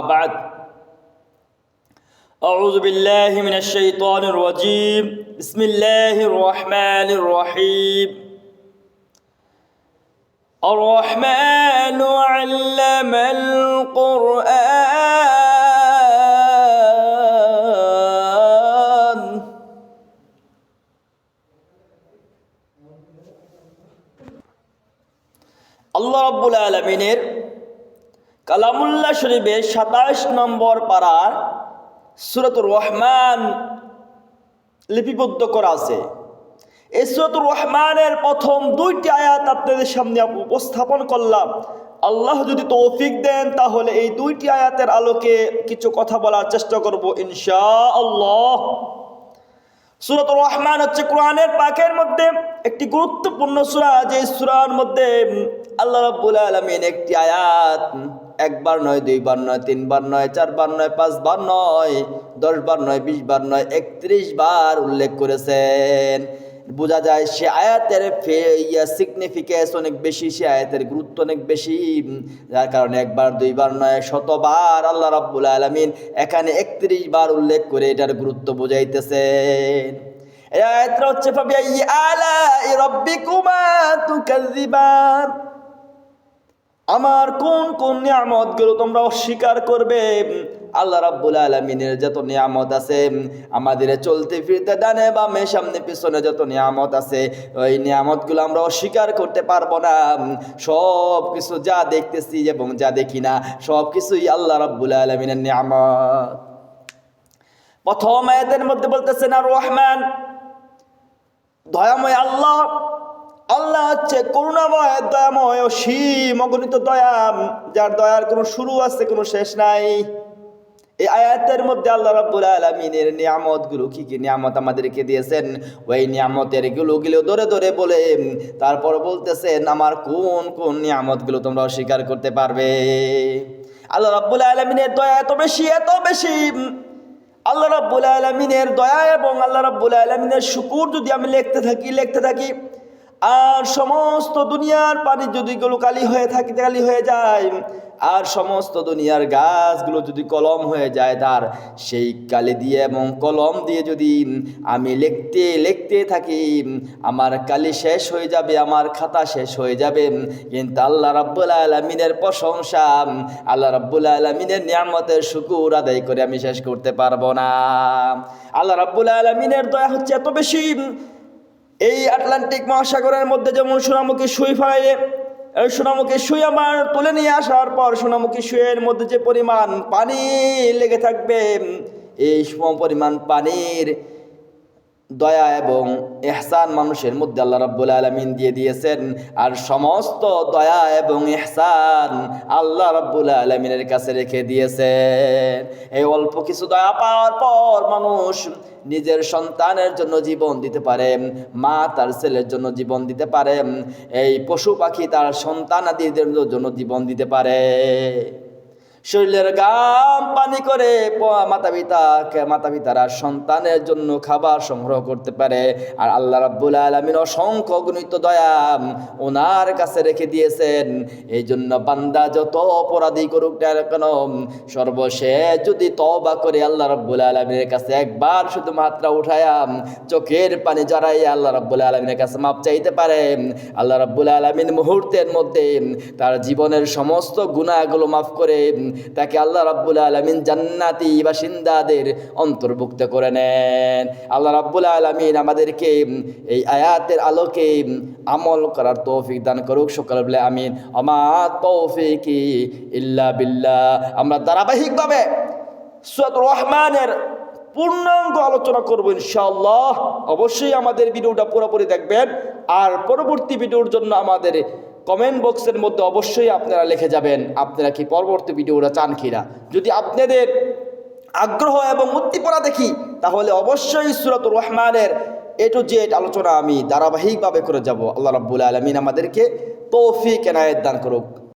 بعد. أعوذ بالله من الشيطان الرجيم. بسم الله الرحمن الرحيم. الرحمن علم القرآن. الله رب العالمين. কালামুল্লাহ শরীফের সাতাশ নম্বর পাড়ার সুরতুর রহমান লিপিবদ্ধ করা আছে। এই সুরতুর রহমানের প্রথম দুইটি আয়াত আপনাদের সামনে উপস্থাপন করলাম। আল্লাহ যদি তৌফিক দেন, তাহলে এই দুইটি আয়াতের আলোকে কিছু কথা বলার চেষ্টা করব ইনশা আল্লাহ সুরত রহমান হচ্ছে কোরআনের পাকের মধ্যে একটি গুরুত্বপূর্ণ সুরা, যে সুরার মধ্যে আল্লাহ রাব্বুল আলামিন একটি আয়াত একবার নয়, দুইবার নয়, তিনবার নয়, চারবার নয়, পাঁচবার নয়, দশবার নয় বিশ বার নয় একত্রিশ বার উল্লেখ করেছেন। বোঝা যায় সে আয়াতের সিগনিফিকেন্স অনেক বেশি, সে আয়াতের গুরুত্ব অনেক বেশি, যার কারণে একবার, দুইবার নয়, শতবার আল্লাহ রাব্বুল আলামিন এখানে একত্রিশ বার উল্লেখ করে এটার গুরুত্ব বোঝাইতেছেন। এই আয়াতটা হচ্ছে আলাই রাব্বিকুমা তুকাযযিবান। আমার কোন কোন নিয়ামতগুলো তোমরা অস্বীকার করবে? আল্লাহ রাব্বুল আলমিনের যত নিয়ামত আছে, আমাদের চলতে ফিরতে ডানে বামে সামনে পিছনে যত নিয়ামত আছে, ওই নিয়ামতগুলো আমরা অস্বীকার করতে পারব না। সব কিছু যা দেখতেছি এবং যা দেখি না সব কিছুই আল্লাহ রাব্বুল আলমিনের নিয়ামত। প্রথম আয়াতের মধ্যে বলতেছেন, আর রহমান, দয়াময় আল্লাহ আল্লাহ হচ্ছে করুণাময়, দয়াময়, অসীম, অগণিত দয়া, যার দয়ার কোনো শুরু আছে, কোনো শেষ নাই। এই আয়াতের মধ্যে আল্লাহ রাব্বুল আলামিনের নিয়ামতগুলো কি কি নিয়ামত আমাদেরকে দিয়েছেন? ওই নিয়ামতেরগুলো ধরে ধরে বলে, তারপর বলতেছেন, আমার কোন কোন নিয়ামতগুলো তোমরা অস্বীকার করতে পারবে? আল্লাহ রাব্বুল আলামিনের দয়া এত বেশি এত বেশি। আল্লাহ রাব্বুল আলামিনের দয়া এবং আল্লাহ রাব্বুল আলামিনের শুকুর যদি আমি লিখতে থাকি লিখতে থাকি আর সমস্ত দুনিয়ার পানি যদি গুলো কালি হয়ে থাকে, কালি হয়ে যায়। আর সমস্ত দুনিয়ার গাছগুলো যদি কলম হয়ে যায়, তার সেই কালি দিয়ে এবং কলম দিয়ে যদি আমি লিখতে লিখতে থাকি, আমার কালি শেষ হয়ে যাবে, আমার খাতা শেষ হয়ে যাবে। কিন্তু আল্লাহ রাব্বুল আলমিনের প্রশংসা, আল্লাহ রাব্বুল আলমিনের নিয়ামতের শুকুর আদায় করে আমি শেষ করতে পারব না। আল্লাহ রাব্বুল আলমিনের দয়া হচ্ছে এত বেশি। এই আটলান্টিক মহাসাগরের মধ্যে যেমন সোনামুখী সুই ফেলাইলে সোনামুখী সুই আমার তুলে নিয়ে আসার পর সোনামুখী সুইয়ের মধ্যে যে পরিমাণ পানি লেগে থাকবে, এই সম পরিমাণ পানির দয়া এবং এহসান মানুষের মধ্যে আল্লাহ রাব্বুল আলমিন দিয়ে দিয়েছেন। আর সমস্ত দয়া এবং এহসান আল্লাহ রাব্বুল আলমিনের কাছে রেখে দিয়েছেন। এই অল্প কিছু দয়া পাওয়ার পর মানুষ নিজের সন্তানের জন্য জীবন দিতে পারে, মা তার ছেলের জন্য জীবন দিতে পারে, এই পশু পাখি তার সন্তান আদিদের জন্য জীবন দিতে পারে। শরীরের গাম পানি করে মাতা পিতা মাতা পিতারা সন্তানের জন্য খাবার সংগ্রহ করতে পারে। আর আল্লাহ রাব্বুল আলমিন অসংখ্য গণিত দয়া ওনার কাছে রেখে দিয়েছেন। এই জন্য বান্দা যত অপরাধী করুক না কেন, সর্বশেষ যদি তবা করে আল্লাহ রাব্বুল আলমিনের কাছে একবার শুধু মাত্রা উঠায়া চোখের পানি জড়াইয়া আল্লাহ রাব্বুল আলমিনের কাছে মাপ চাইতে পারে, আল্লাহ রাব্বুল আলমিন মুহূর্তের মধ্যে তার জীবনের সমস্ত গুণাগুলো মাফ করে তাকে আল্লাহ রাব্বুল আলমিন জান্নাতি বাসিন্দাদের অন্তর্ভুক্ত করে নেন। আল্লাহ রাব্বুল আলমিন আমাদেরকে এই আয়াতের আলোকে আমল করার তৌফিক দান করুক। সকল বলে আমিন। আমার তৌফিক ইল্লা বিল্লাহ। আমরা ধারাবাহিকভাবে সুরাত রহমানের পূর্ণাঙ্গ আলোচনা করব ইনশাআল্লাহ। অবশ্যই আমাদের ভিডিওটা পুরোপুরি দেখবেন। আর পরবর্তী ভিডিওর জন্য আমাদের কমেন্ট বক্সের মধ্যে অবশ্যই আপনারা লিখে যাবেন আপনারা কি পরবর্তী ভিডিওটা চান কিনা যদি আপনাদের আগ্রহ এবং উদ্দীপনা দেখি, তাহলে অবশ্যই সুরত রহমানের এ টু জেড আলোচনা আমি ধারাবাহিকভাবে করে যাব। আল্লাহ রাব্বুল আলমিন আমাদেরকে তৌফিক এনায়েত দান করুক।